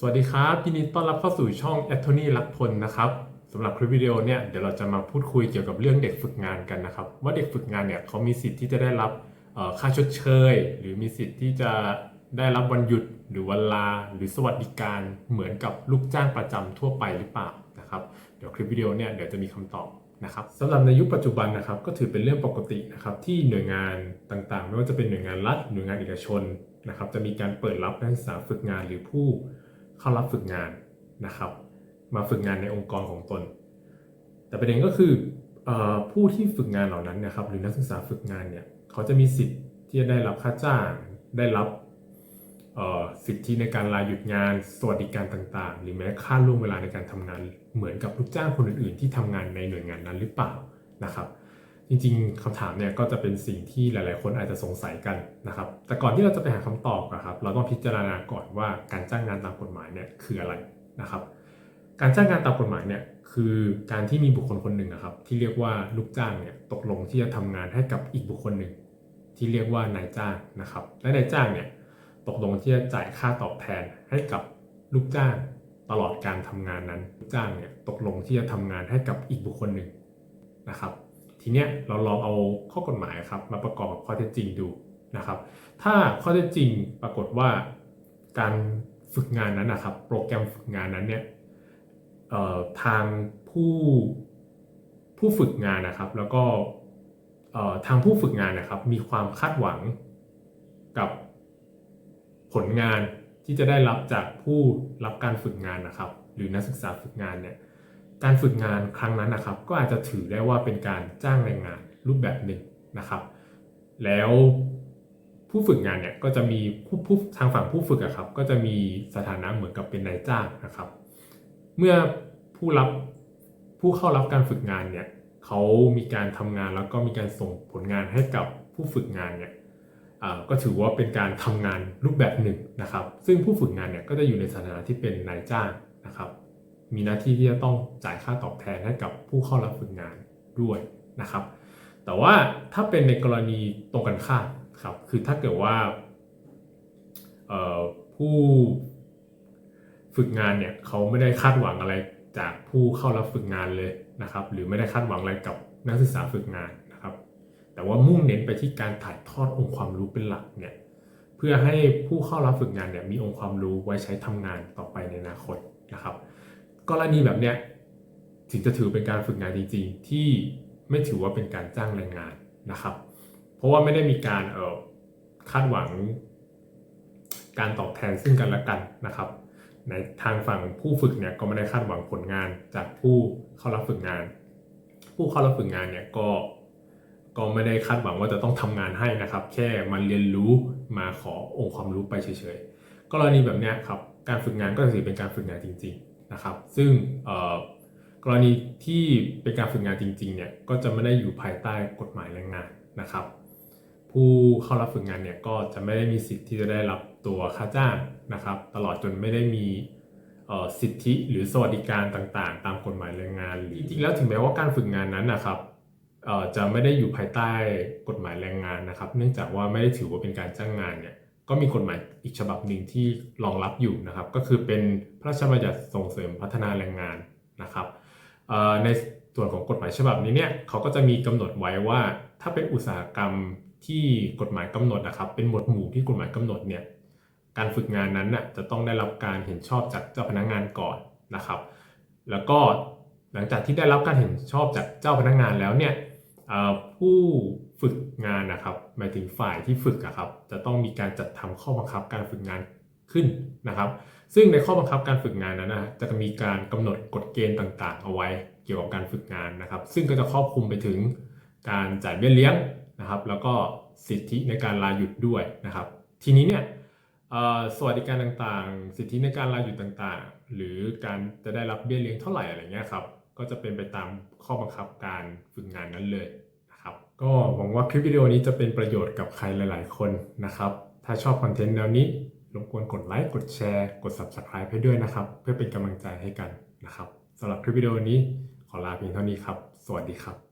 สวัสดีครับยินดีต้อนรับเข้าสู่ช่องแอตโทนีลักพลนะครับสำหรับคลิปวิดีโอเนี่ยเดี๋ยวเราจะมาพูดคุยเกี่ยวกับเรื่องเด็กฝึกงานกันนะครับ ว่าเด็กฝึกงานเนี่ยเขามีสิทธิ์ที่จะได้รับค่าชดเชย หรือมีสิทธิ์ที่จะได้รับวันหยุดหรือวันลา หรือสวัสดิการเหมือนกับลูกจ้างประจำทั่วไปหรือเปล่านะครับเดี๋ยวคลิปวิดีโอเนี่ยเดี๋ยวจะมีคำตอบนะครับสำหรับในยุคปัจจุบันนะครับก็ถือเป็นเรื่องปกตินะครับที่หน่วยงานต่างๆ ไม่ว่าจะเป็นหน่วยงานรัฐหน่วยงานเอกชนนะครับจะมีการเปิดรับนักศึกษาฝึกงานหรือผู้ เข้ารับฝึกงานนะครับ มาฝึกงานในองค์กรของตน แต่ประเด็นก็คืออผู้ที่ฝึกงานเหล่านั้นนะครับ หรือนักศึกษาฝึกงานเนี่ยเขาจะมีสิทธิ์ที่จะได้รับค่าจ้าง ได้รับสิทธิในการลาหยุดงาน สวัสดิการต่างๆ หรือแม้ค่าล่วงเวลาในการทำงานเหมือนกับลูกจ้างคนอื่นๆ ที่ทำงานในหน่วยงานนั้นหรือเปล่านะครับ จริงๆคำถามเนี่ยก็จะเป็นสิ่งที่หลาย ๆ คนอาจจะสงสัยกันนะครับ แต่ก่อนที่เราจะไปหาคำตอบอะครับ เราต้องพิจารณาก่อนว่าการจ้างงานตามกฎหมายเนี่ยคืออะไรนะครับ การจ้างงานตามกฎหมายเนี่ยคือการที่มีบุคคลคนหนึ่งอะครับ ที่เรียกว่าลูกจ้างเนี่ยตกลงที่จะทำงานให้กับอีกบุคคลหนึ่ง ที่เรียกว่านายจ้างนะครับ และนายจ้างเนี่ยตกลงที่จะจ่ายค่าตอบแทนให้กับลูกจ้างตลอดการทำงานนั้นลูกจ้างเนี่ยตกลงที่จะทำงานให้กับอีกบุคคลหนึ่งนะครับ ทีเนี้ยเราลองเอาข้อกฎหมายครับมาประกอบกับข้อเท็จจริงดูนะครับ ถ้าข้อเท็จจริงปรากฏว่าการฝึกงานนั้นนะครับ โปรแกรมฝึกงานนั้นเนี่ยทางผู้ผู้ฝึกงานนะครับ แล้วก็ทางผู้ฝึกงานนะครับ มีความคาดหวังกับผลงานที่จะได้รับจากผู้รับการฝึกงานนะครับ หรือนักศึกษาฝึกงานเนี่ย การฝึกงานครั้งนั้นนะครับ ก็อาจจะถือได้ว่าเป็นการจ้างแรงงานรูปแบบหนึ่งนะครับ แล้วผู้ฝึกงานเนี่ยก็จะมีผู้ผู้ทางฝั่งผู้ฝึกอะครับ ก็จะมีสถานะเหมือนกับเป็นนายจ้างนะครับ เมื่อผู้รับผู้เข้ารับการฝึกงานเนี่ยเขามีการทำงานแล้วก็มีการส่งผลงานให้กับผู้ฝึกงานเนี่ยก็ถือว่าเป็นการทำงานรูปแบบหนึ่งนะครับ ซึ่งผู้ฝึกงานเนี่ยก็จะอยู่ในสถานะที่เป็นนายจ้างนะครับ มีหน้าที่ที่จะต้องจ่ายค่าตอบแทนให้กับผู้เข้ารับฝึกงานด้วยนะครับ แต่ว่าถ้าเป็นในกรณีตรงกันข้ามครับคือถ้าเกิดว่าผู้ฝึกงานเนี่ยเขาไม่ได้คาดหวังอะไรจากผู้เข้ารับฝึกงานเลยนะครับ หรือไม่ได้คาดหวังอะไรกับนักศึกษาฝึกงานนะครับ แต่ว่ามุ่งเน้นไปที่การถ่ายทอดองค์ความรู้เป็นหลักเนี่ยเพื่อให้ผู้เข้ารับฝึกงานเนี่ยมีองค์ความรู้ไว้ใช้ทำงานต่อไปในอนาคตนะครับ กรณีแบบเนี้ยถึงจะถือเป็นการฝึกงานจริงๆ ที่ไม่ถือว่าเป็นการจ้างแรงงานนะครับ เพราะว่าไม่ได้มีการเออคาดหวังการตอบแทนซึ่งกันและกันนะครับ ในทางฝั่งผู้ฝึกเนี่ยก็ไม่ได้คาดหวังผลงานจากผู้เข้ารับฝึกงาน ผู้เข้ารับฝึกงานเนี่ยก็ก็ไม่ได้คาดหวังว่าจะต้องทำงานให้นะครับ แค่มาเรียนรู้มาขอองค์ความรู้ไปเฉยๆกรณีแบบเนี้ยครับการฝึกงานก็ถือเป็นการฝึกงานจริง ๆ นะครับ ซึ่งกรณีที่เป็นการฝึกงานจริงๆเนี่ยก็จะไม่ได้อยู่ภายใต้กฎหมายแรงงานนะครับ ผู้เข้ารับฝึกงานเนี่ยก็จะไม่ได้มีสิทธิ์ที่จะได้รับตัวค่าจ้างนะครับ ตลอดจนไม่ได้มีสิทธิหรือสวัสดิการต่างๆ ตามกฎหมายแรงงานหรือจริงๆแล้วถึงแม้ว่าการฝึกงานนั้นนะครับจะไม่ได้อยู่ภายใต้กฎหมายแรงงานนะครับ เนื่องจากว่าไม่ได้ถือว่าเป็นการจ้างงานเนี่ย ก็มีกฎหมายอีกฉบับหนึ่งที่รองรับอยู่นะครับ ก็คือเป็นพระราชบัญญัติส่งเสริมพัฒนาแรงงานนะครับในส่วนของกฎหมายฉบับนี้เนี่ยเขาก็จะมีกำหนดไว้ว่า ถ้าเป็นอุตสาหกรรมที่กฎหมายกำหนดนะครับ เป็นหมวดหมู่ที่กฎหมายกำหนดเนี่ยการฝึกงานนั้นน่ะจะต้องได้รับการเห็นชอบจากเจ้าพนักงานก่อนนะครับ แล้วก็หลังจากที่ได้รับการเห็นชอบจากเจ้าพนักงานแล้วเนี่ย ผู้ฝึกงานนะครับ หมายถึงฝ่ายที่ฝึกครับ จะต้องมีการจัดทำข้อบังคับการฝึกงานขึ้นนะครับ ซึ่งในข้อบังคับการฝึกงานนั้นนะจะมีการกำหนดกฎเกณฑ์ต่างๆ เอาไว้เกี่ยวกับการฝึกงานนะครับ ซึ่งก็จะครอบคลุมไปถึงการจ่ายเบี้ยเลี้ยงนะครับ แล้วก็สิทธิในการลาหยุดด้วยนะครับ ทีนี้เนี่ยสวัสดิการต่างๆ สิทธิในการลาหยุดต่างๆ หรือการจะได้รับเบี้ยเลี้ยงเท่าไหร่อะไรเงี้ยครับ ก็จะเป็นไปตามข้อบังคับการฝึกงานนั้นเลยนะครับ ก็หวังว่าคลิปวิดีโอนี้จะเป็นประโยชน์กับใครหลาย ๆ คนนะครับ ถ้าชอบคอนเทนต์แนวนี้รบกวนกดไลค์ กดแชร์ กด Subscribe ให้ด้วยนะครับ เพื่อเป็นกำลังใจให้กันนะครับสำหรับคลิปวิดีโอนี้ขอลาเพียงเท่านี้ครับ สวัสดีครับ